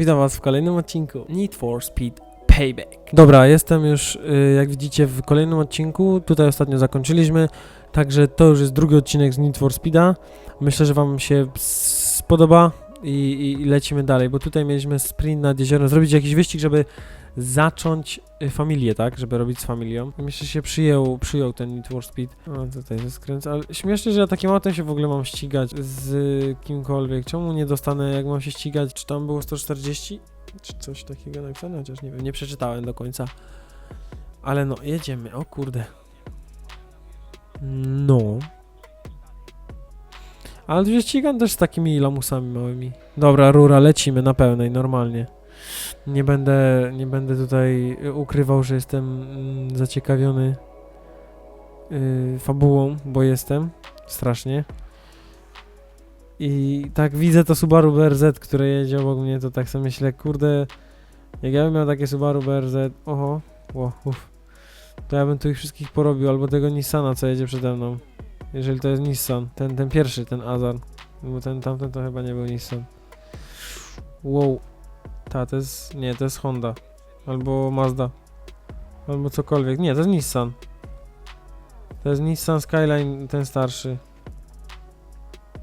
Witam was w kolejnym odcinku Need for Speed Payback. Dobra, jestem już, y, jak widzicie, w kolejnym odcinku. Tutaj ostatnio zakończyliśmy, także to już jest drugi odcinek z Need for Speeda. Myślę, że wam się spodoba i, i, i lecimy dalej, bo tutaj mieliśmy sprint nad jeziorem, zrobić jakiś wyścig, żeby zacząć y, familię, tak? Żeby robić z familią. Myślę, że się przyjął, przyjął ten Need for Speed. O, tutaj ze skręca, ale śmiesznie, że ja takim autem się w ogóle mam ścigać z kimkolwiek. Czemu nie dostanę, jak mam się ścigać? Czy tam było 140? Czy coś takiego napisane? Chociaż nie wiem, nie przeczytałem do końca. Ale no, jedziemy, o kurde. No. Ale tu się ścigam też z takimi lamusami małymi. Dobra, rura, lecimy na pełnej, normalnie. Nie będę, nie będę tutaj ukrywał, że jestem mm, zaciekawiony y, fabułą, bo jestem strasznie. I tak widzę to Subaru BRZ, które jedzie obok mnie, to tak sobie myślę, kurde, jak ja bym miał takie Subaru BRZ, oho, ło, uff, to ja bym tu ich wszystkich porobił, albo tego Nissana, co jedzie przede mną. Jeżeli to jest Nissan, ten, ten pierwszy, ten Azar, bo ten tamten to chyba nie był Nissan. Wow, ta, to jest, nie, to jest Honda, albo Mazda, albo cokolwiek, nie, to jest Nissan. To jest Nissan Skyline, ten starszy.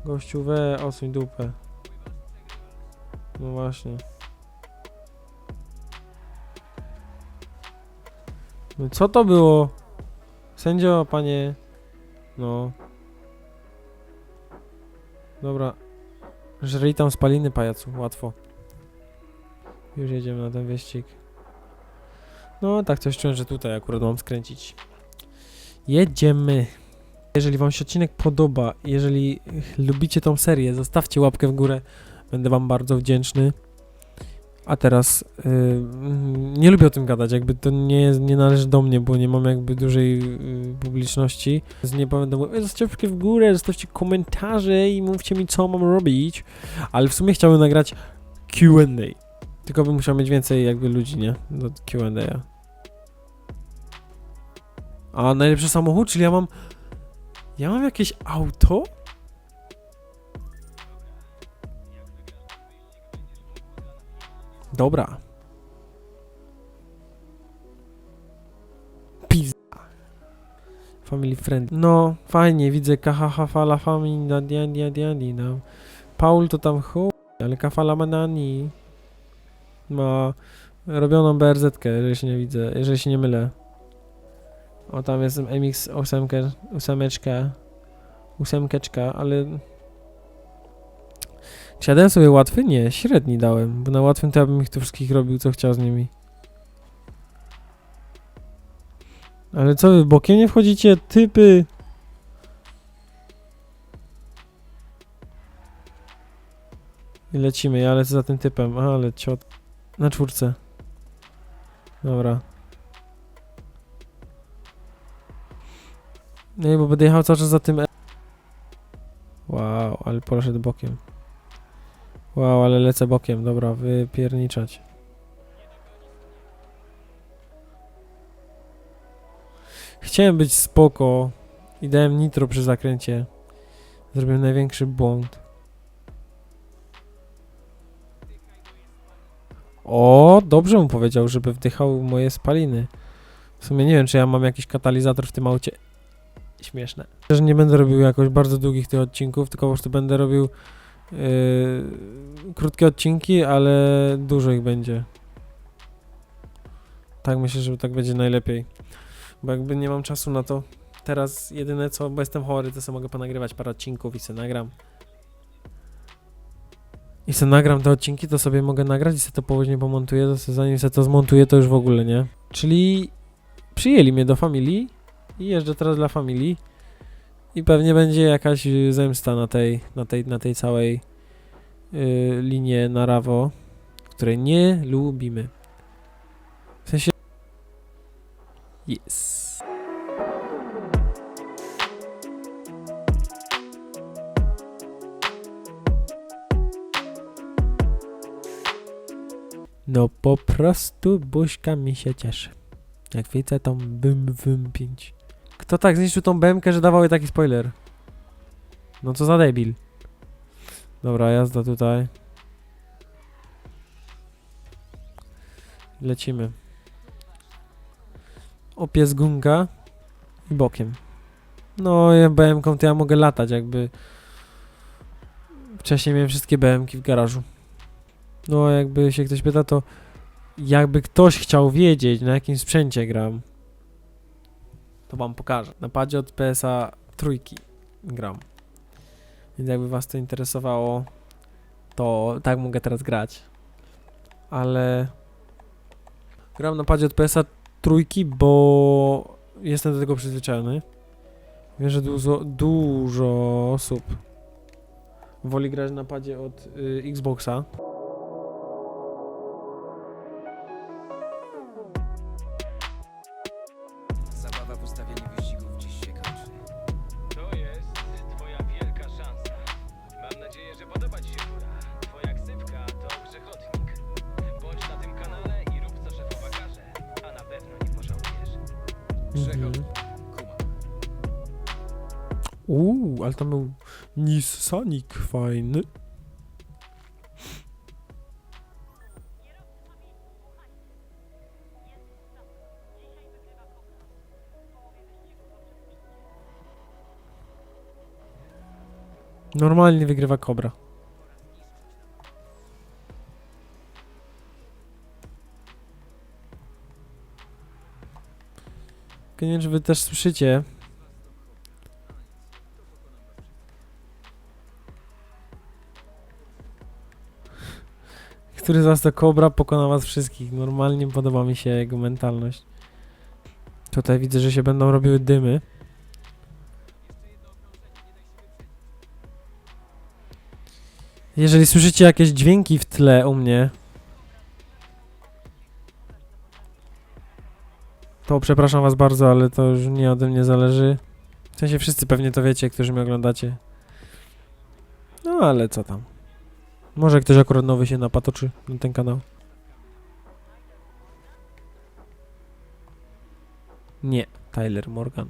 Gościu, we, osuń dupę. No właśnie. No co to było? Sędzio, panie. No. Dobra. Żryj tam spaliny, pajacu. Łatwo. Już jedziemy na ten wyścig. No, tak coś czułem, że tutaj akurat mam skręcić. Jedziemy. Jeżeli Wam się odcinek podoba, jeżeli lubicie tą serię, zostawcie łapkę w górę. Będę Wam bardzo wdzięczny. A teraz yy, nie lubię o tym gadać, jakby to nie, nie należy do mnie, bo nie mam jakby dużej yy, publiczności. Więc nie mówił, "Ej, zostawcie łapkę w górę, zostawcie komentarze i mówcie mi, co mam robić. Ale w sumie chciałbym nagrać Q&A. Tylko bym musiał mieć więcej jakby ludzi, nie? Do Q&A. A najlepszy samochód, czyli ja mam ja mam jakieś auto? Dobra. Pizza. Family friend. No, fajnie, widzę kahaha fala famina diandia diandina. Paul to tam chuj, ale kafala manani. Ma robioną BRZ-kę, jeżeli się nie widzę, jeżeli się nie mylę. O, tam jest MX 8, ósemeczka, ósemkeczka, ale... Czy ja dałem sobie łatwy? Nie, średni dałem, bo na łatwym to ja bym ich tu wszystkich robił, co chciał z nimi. Ale co wy, bokiem nie wchodzicie, typy? I lecimy, ja lecę za tym typem, ale ciot... Na czwórce. Dobra. Nie, bo będę jechał cały czas za tym. e- Wow, ale poszedł bokiem. Wow, ale lecę bokiem. Dobra, wypierniczać. Chciałem być spoko i dałem nitro przy zakręcie. Zrobiłem największy błąd. O, dobrze mu powiedział, żeby wdychał moje spaliny. W sumie nie wiem, czy ja mam jakiś katalizator w tym aucie śmieszne. Że nie będę robił jakoś bardzo długich tych odcinków, tylko po prostu będę robił yy, krótkie odcinki, ale dużo ich będzie. Tak myślę, że tak będzie najlepiej. Bo jakby nie mam czasu na to. Teraz jedyne co, bo jestem chory, to sobie mogę ponagrywać parę odcinków i se nagram. I se nagram te odcinki, to sobie mogę nagrać i se to później pomontuję, to se, zanim se to zmontuję, to już w ogóle nie. Czyli przyjęli mnie do familii i jeżdżę teraz dla familii i pewnie będzie jakaś zemsta na tej, na tej, na tej całej y, linie na Rawo, której nie lubimy. W sensie... Yes. No po prostu buźka mi się cieszy. Jak widzę tą bym bym 5. Kto tak zniszczył tą BMkę, że dawał jej taki spoiler? No co za debil. Dobra, jazda tutaj. Lecimy. Opies gunga i bokiem. No, ja BM-ką to ja mogę latać, jakby. Wcześniej miałem wszystkie BM-ki w garażu. No, jakby się ktoś pyta, to jakby ktoś chciał wiedzieć, na jakim sprzęcie gram, to wam pokażę. Na padzie od PSA trójki gram. Więc jakby was to interesowało, to tak mogę teraz grać. Ale gram na padzie od PSA trójki, bo jestem do tego przyzwyczajony. Wiem, że dużo, dużo osób woli grać na padzie od y, Xboxa. Uuu, ale tam był Nissanik fajny. Normalnie wygrywa Kobra. Nie wiem, czy wy też słyszycie, Który z was to kobra pokona was wszystkich. Normalnie podoba mi się jego mentalność. Tutaj widzę, że się będą robiły dymy. Jeżeli słyszycie jakieś dźwięki w tle u mnie, to przepraszam was bardzo, ale to już nie ode mnie zależy. W sensie wszyscy pewnie to wiecie, którzy mnie oglądacie. No ale co tam. Może ktoś akurat nowy się napatoczy na ten kanał. Nie, Tyler Morgan.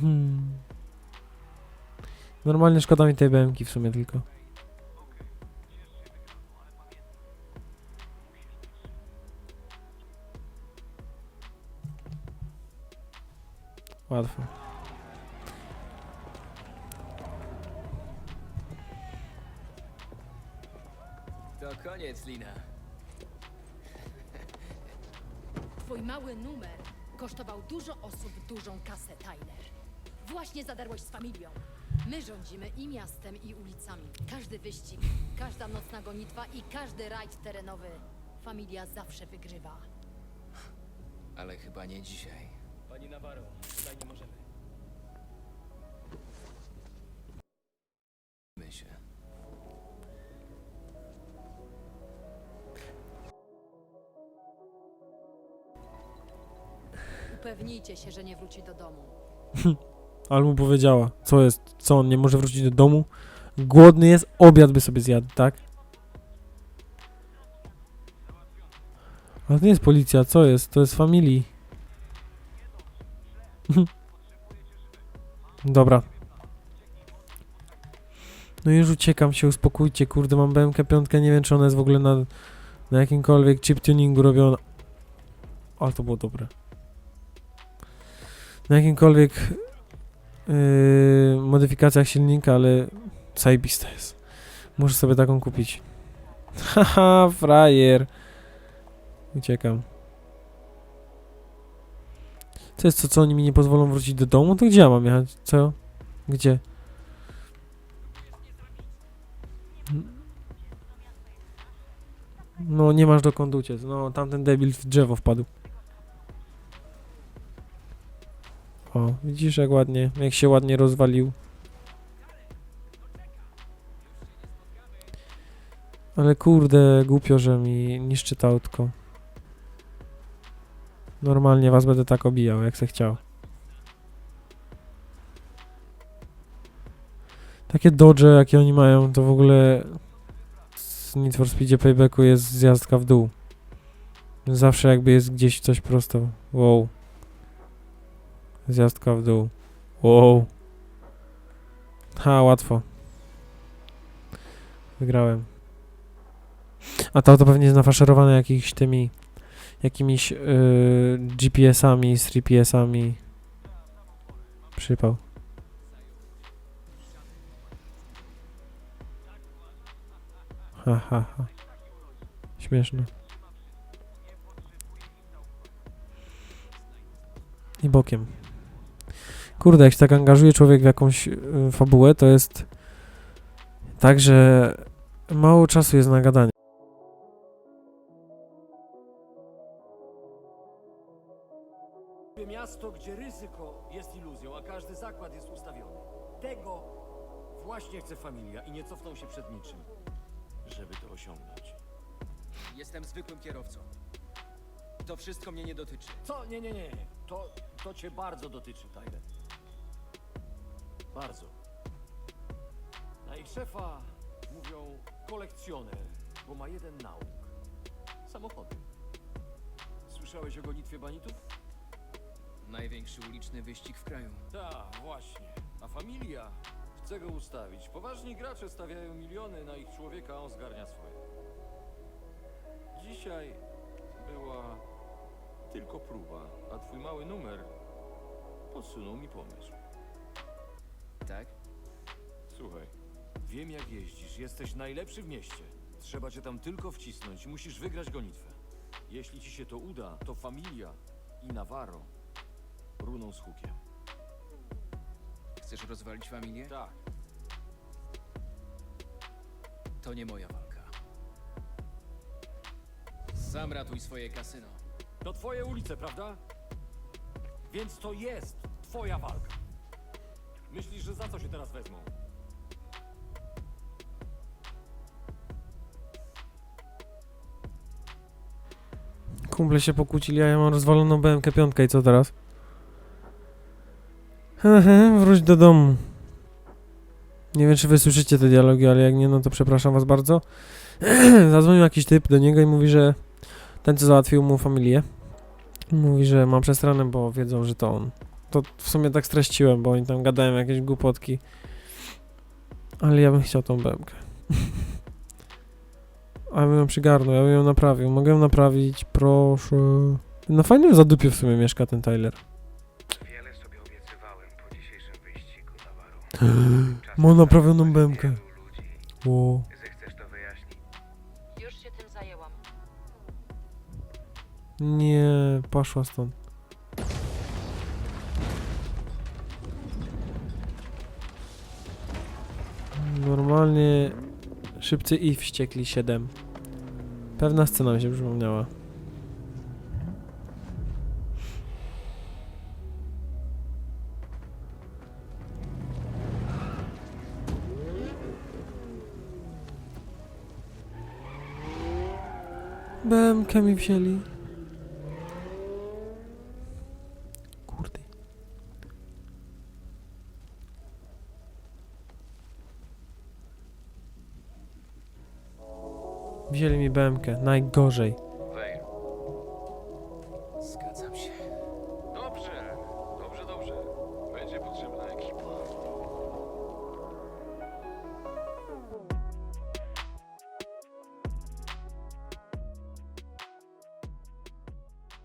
Hmm. Normalnie szkoda mi tej BMki w sumie tylko. Łatwo. To koniec, Lina. Twój mały numer kosztował dużo osób dużą kasę, Tyler. Właśnie zadarłeś z familią. My rządzimy i miastem, i ulicami. Każdy wyścig, każda nocna gonitwa i każdy rajd terenowy. Familia zawsze wygrywa. Ale chyba nie dzisiaj. Pani Navarro, tutaj nie możemy. My się. Upewnijcie się, że nie wróci do domu. Ale mu powiedziała, co jest, co on nie może wrócić do domu? Głodny jest, obiad by sobie zjadł, tak? Ale to nie jest policja, co jest? To jest familii. Dobra. No już uciekam się, uspokójcie, kurde, mam BMK piątkę, nie wiem czy ona jest w ogóle na, na jakimkolwiek chip tuningu robiona. Ale to było dobre. Na jakimkolwiek yy, modyfikacjach silnika, ale zajebista jest. Muszę sobie taką kupić. Haha, frajer. Uciekam. Co jest to, co oni mi nie pozwolą wrócić do domu? To gdzie ja mam jechać? Co? Gdzie? No, nie masz dokąd uciec. No, tamten debil w drzewo wpadł. O, widzisz jak ładnie, jak się ładnie rozwalił. Ale kurde, głupio, że mi niszczy to autko. Normalnie was będę tak obijał, jak se chciał. Takie dodge, jakie oni mają, to w ogóle z Need for Speedzie Paybacku jest zjazdka w dół. Zawsze jakby jest gdzieś coś prosto. Wow. Zjazdka w dół. Wow. Ha, łatwo. Wygrałem. A to auto pewnie jest nafaszerowane jakimiś tymi jakimiś yy, GPS-ami, 3PS-ami. Przypał. Ha, ha, ha. Śmieszne. I bokiem. Kurde, jak się tak angażuje człowiek w jakąś y, fabułę, to jest tak, że mało czasu jest na gadanie. Właśnie chce familia i nie cofną się przed niczym, żeby to osiągnąć. Jestem zwykłym kierowcą. To wszystko mnie nie dotyczy. Co? Nie, nie, nie. To, to cię bardzo dotyczy, Tyler. Bardzo. Na ich szefa mówią kolekcjoner, bo ma jeden nauk. Samochody. Słyszałeś o gonitwie banitów? Największy uliczny wyścig w kraju. Tak, właśnie. A familia chce go ustawić. Poważni gracze stawiają miliony na ich człowieka, a on zgarnia swoje. Dzisiaj była tylko próba, a twój mały numer podsunął mi pomysł. Tak? Słuchaj, wiem jak jeździsz, jesteś najlepszy w mieście. Trzeba cię tam tylko wcisnąć, musisz wygrać gonitwę. Jeśli ci się to uda, to familia i Navarro runą z hukiem. Chcesz rozwalić familię? Tak. To nie moja walka. Sam ratuj swoje kasyno. To twoje ulice, prawda? Więc to jest twoja walka. Myślisz, że za co się teraz wezmą? Kumple się pokłócili, a ja mam rozwaloną BMK piątkę i co teraz? Hehe, wróć do domu. Nie wiem, czy wy słyszycie te dialogi, ale jak nie, no to przepraszam was bardzo. Zadzwonił jakiś typ do niego i mówi, że ten, co załatwił mu familię, mówi, że ma przestranę, bo wiedzą, że to on. To w sumie tak streściłem, bo oni tam gadają jakieś głupotki. Ale ja bym chciał tą BMK. A ja bym ją przygarnął, ja bym ją naprawił. Mogę ją naprawić, proszę. Na fajnym zadupiu w sumie mieszka ten Tyler. Ma naprawioną BMkę. Wielu ludzi. Wow. Zechcesz to wyjaśnić? Już się tym zajęłam. Nie, poszła stąd. Normalnie szybcy i wściekli 7. Pewna scena mi się przypomniała. BMK mi wzięli. Kurde. Wzięli mi BMK, najgorzej.